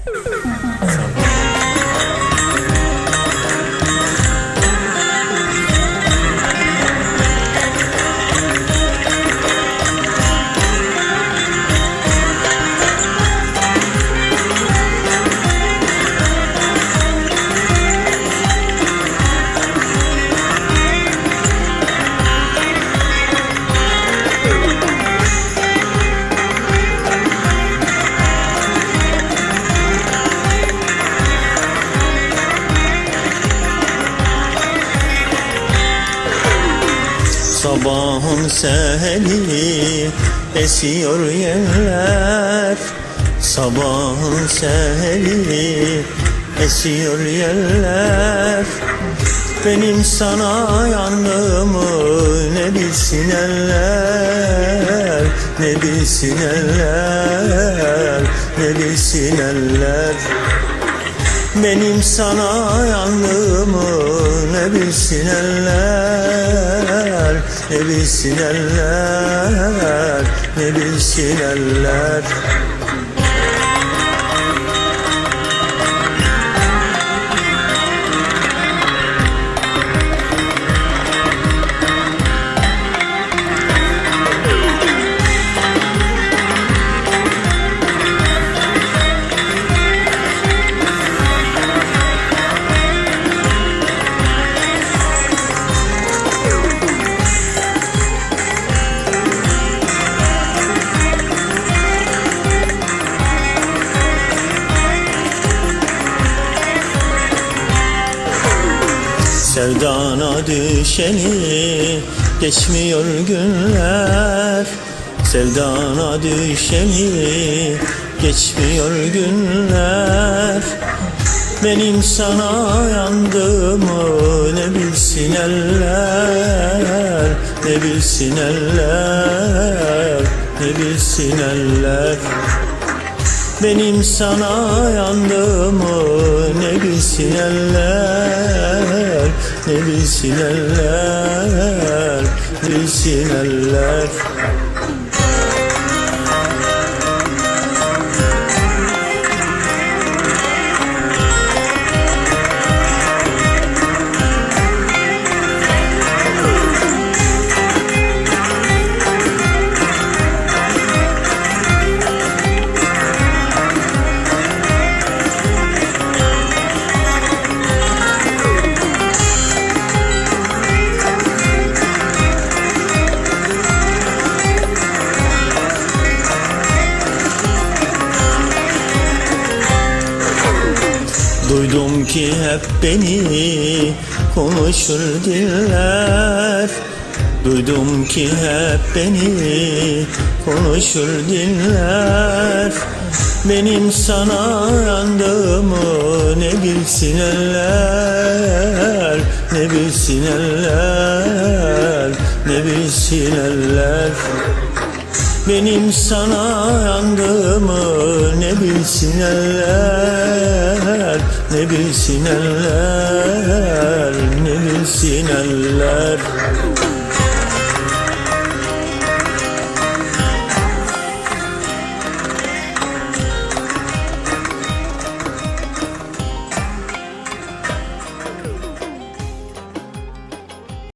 Son Sabahın seheli esiyor yerler. Sabahın seheli esiyor yerler. Benim sana yandığımı ne bilsin eller Ne bilsin eller Ne bilsin eller. Benim sana yandığımı ne bilsin eller Ne bilsin eller Ne bilsin eller Sevdana düşeni geçmiyor günler. Sevdana düşeni geçmiyor günler. Benim sana yandığımı ne bilsin eller Ne bilsin eller Ne bilsin eller. Benim sana yandığımı ne bilsin eller Ne bilsin eller. Ne Duydum ki hep beni konuşur diller. Duydum ki hep beni konuşur diller. Benim sana yandığımı ne bilsin eller Ne bilsin eller Ne bilsin eller. Benim sana yandığımı ne bilsin eller Ne bilsin eller Ne bilsin eller